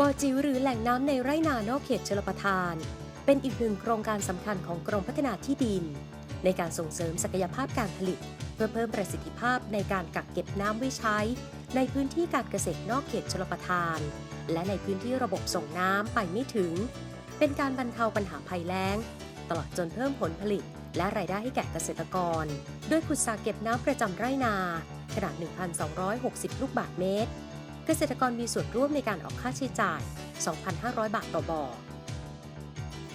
บ่อจิ๋วหรือแหล่งน้ำในไร่นานอกเขตชลประทาน เป็นอีกหนึ่งโครงการสำคัญของกรมพัฒนาที่ดิน ในการส่งเสริมศักยภาพการผลิต เพื่อเพิ่มประสิทธิภาพในการกักเก็บน้ำไว้ใช้ ในพื้นที่การเกษตรนอกเขตชลประทาน และในพื้นที่ระบบส่งน้ำไปไม่ถึง เป็นการบรรเทาปัญหาภัยแล้ง ตลอดจนเพิ่มผลผลิต และรายได้ให้แก่เกษตรกร ด้วยขุดสระเก็บน้ำประจำไร่นา ขนาด 1,260 ลูกบาศก์เมตร เกษตรกรมีส่วนร่วมในการออกค่าใช้จ่าย 2,500 บาทต่อบ่อ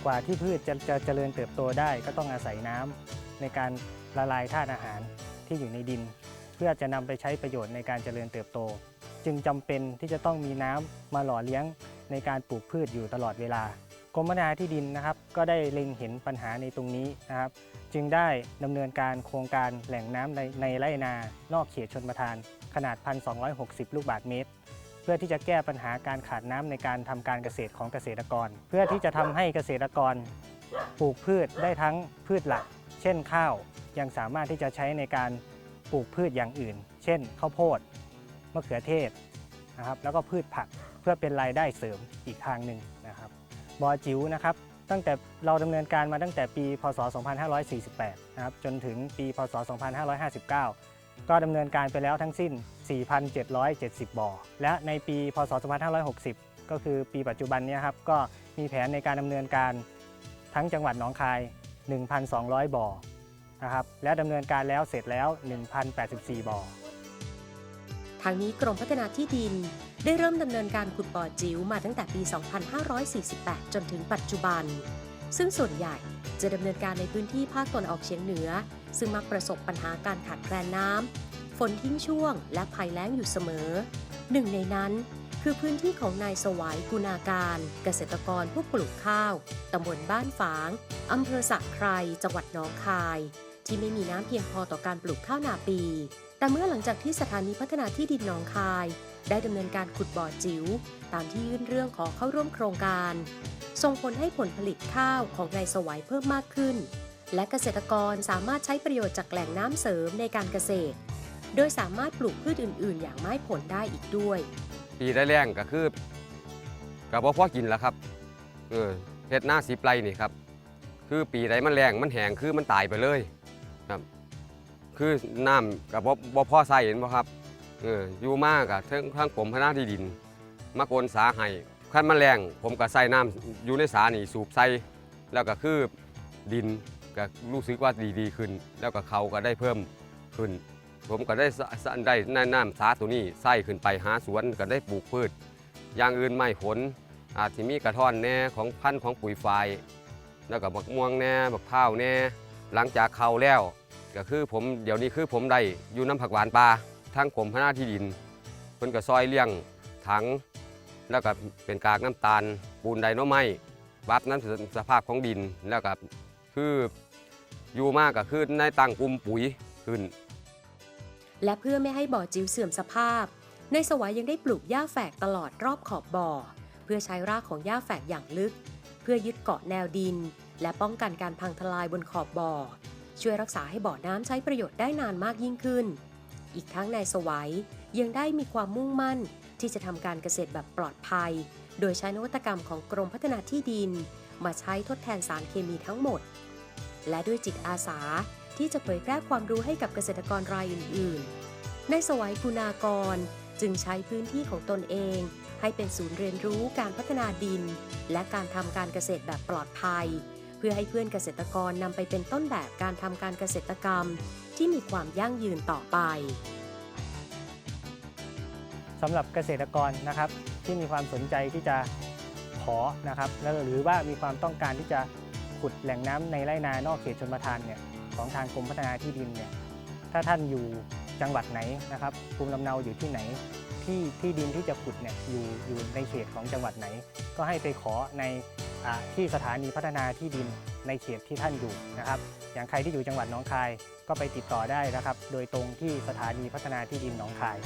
กว่าที่พืชจะจะเจริญเติบโตได้ก็ต้องอาศัยน้ำในการละลายธาตุอาหารที่อยู่ในดิน เพื่อจะนำไปใช้ประโยชน์ในการเจริญเติบโต จึงจำเป็นที่จะต้องมีน้ำมาหล่อเลี้ยงในการปลูกพืชอยู่ตลอดเวลา รมพัฒนาที่ดินนะครับ ก็ได้เล็งเห็นปัญหาในตรงนี้นะครับ จึงได้ดำเนินการโครงการแหล่งน้ำในในไร่นานอกเขตชนประทาน ขนาด 1,260 ลูกบาศก์เมตร เพื่อที่จะแก้ปัญหาการขาดน้ำในการทำการเกษตรของเกษตรกร เพื่อที่จะทำให้เกษตรกรปลูกพืชได้ทั้งพืชหลัก เช่นข้าวยังสามารถที่จะใช้ในการปลูกพืชอย่างอื่น เช่นข้าวโพดมะเขือเทศนะครับแล้วก็พืชผักเพื่อเป็นรายได้เสริมอีกทางหนึ่ง บอจิ๋วนะครับตั้งแต่เราดำเนินการมาตั้งแต่ปี พศ 2548 นะครับจนถึงปี พศ 2559 ก็ดำเนินการไปแล้วทั้งสิ้น 4,770 บ่อ และในปี พศ 2560 ก็คือปีปัจจุบันนี้ครับก็มีแผนในการดำเนินการทั้งจังหวัดหนองคาย 1,200 บ่อนะครับและดำเนินการแล้วเสร็จแล้ว 1,084 บ่อทางนี้กรมพัฒนาที่ดิน ได้เริ่มดำเนินการขุดบ่อจิ๋วมาตั้งแต่ปี 2548 จนถึงปัจจุบัน ซึ่งส่วนใหญ่จะดำเนินการในพื้นที่ภาคตะวันออกเฉียงเหนือ ซึ่งมักประสบปัญหาการขาดแคลนน้ำฝนทิ้งช่วง และภัยแล้งอยู่เสมอ หนึ่งในนั้นคือพื้นที่ของนายสวายกุณาการ เกษตรกรผู้ปลูกข้าว ตำบลบ้านฝาง อำเภอสักไคร จังหวัดหนองคาย ที่ไม่มีน้ำเพียงพอต่อการปลูกข้าวนาปี แต่เมื่อหลังจากที่สถานีพัฒนาที่ดินหนองคาย ได้ดำเนินการขุดบ่อจิ๋วตามที่ยื่นเรื่องขอเข้าร่วมโครงการ ส่งผลให้ผลผลิตข้าวของนายสวัยเพิ่มมากขึ้น และเกษตรกรสามารถใช้ประโยชน์จากแหล่งน้ำเสริมในการเกษตร โดยสามารถปลูกพืชอื่น ๆ อย่างไม้ผลได้อีกด้วย ปีได้แรงก็คือกับว่าพอกินแล้วครับเออเฮ็ดหน้าสีไพรนี่ครับ คือปีใดมันแรงมันแห้งคือมันตายไปเลย ครับ คือน้ำกับบ่พ่อใส่เห็นบ่ครับเอออยู่มากกับทั้งทั้งผมพนาที่ดินมาโกนสาให้ขั้นมันแรงผมก็ใส่น้ำอยู่ในสานี่สูบใส่แล้วก็คือดินก็รู้สึกว่าดีดีขึ้น แล้วก็เขาก็ได้เพิ่มขึ้น ผมก็ได้สสได้น้ำน้ำสาตัวนี้ใส่ขึ้นไปหาสวนก็ได้ปลูกพืชอย่างอื่นไม่ผลอาจจะมีกระท่อนแน่ของพันธุ์ของปุ๋ยไฟแล้วก็บักม่วงแน่บักพร้าวแน่หลังจากเขาแล้ว ก็คือผมเดี๋ยวนี้คือผมได้อยู่น้ำผักหวานปลาทั้งกรมพระนาที่ดินเพิ่นก็ซอยเลี้ยงถัง แล้วก็เป็นกากน้ำตาล ปูนไดโนไม้วัดน้ำสภาพของดินแล้วก็คืออยู่มากก็คือในตั้งกลุ่มปุ๋ยขึ้น และเพื่อไม่ให้บ่อจิ๋วเสื่อมสภาพ ในสวายยังได้ปลูกหญ้าแฝกตลอดรอบขอบบ่อ เพื่อใช้รากของหญ้าแฝกอย่างลึก เพื่อยึดเกาะแนวดิน และป้องกันการพังทลายบนขอบบ่อ ช่วยรักษาให้บ่อน้ำใช้ประโยชน์ได้นานมากยิ่งขึ้น อีกทั้งนายสวัยยังได้มีความมุ่งมั่น ที่จะทำการเกษตรแบบปลอดภัย โดยใช้นวัตกรรมของกรมพัฒนาที่ดิน มาใช้ทดแทนสารเคมีทั้งหมด และด้วยจิตอาสาที่จะเผยแพร่ความรู้ให้กับเกษตรกรรายอื่นๆในสวัยคุณากร จึงใช้พื้นที่ของตนเอง ให้เป็นศูนย์เรียนรู้การพัฒนาดิน และการทำการเกษตรแบบปลอดภัย เพื่อให้เพื่อนเกษตรกรนำไปเป็นต้นแบบการทำการเกษตรกรรม ที่มีความยั่งยืนต่อไปสำหรับเกษตรกรนะครับที่มีความสนใจที่จะขอนะครับแล้วหรือว่ามีความต้องการที่จะขุดแหล่งน้ำในไร่นานอกเขตชนประทานเนี่ยของทางกรมพัฒนาที่ดินเนี่ยถ้าท่านอยู่จังหวัดไหนนะครับภูมิลำเนาอยู่ที่ไหนที่ที่ดินที่จะขุดเนี่ยอยู่อยู่ในเขตของจังหวัดไหน ก็ให้ไปขอใน ที่สถานีพัฒนาที่ดินในเขตที่ท่านอยู่นะครับ อย่างใครที่อยู่จังหวัดหนองคายก็ไปติดต่อได้นะครับ โดยตรงที่สถานีพัฒนาที่ดินหนองคาย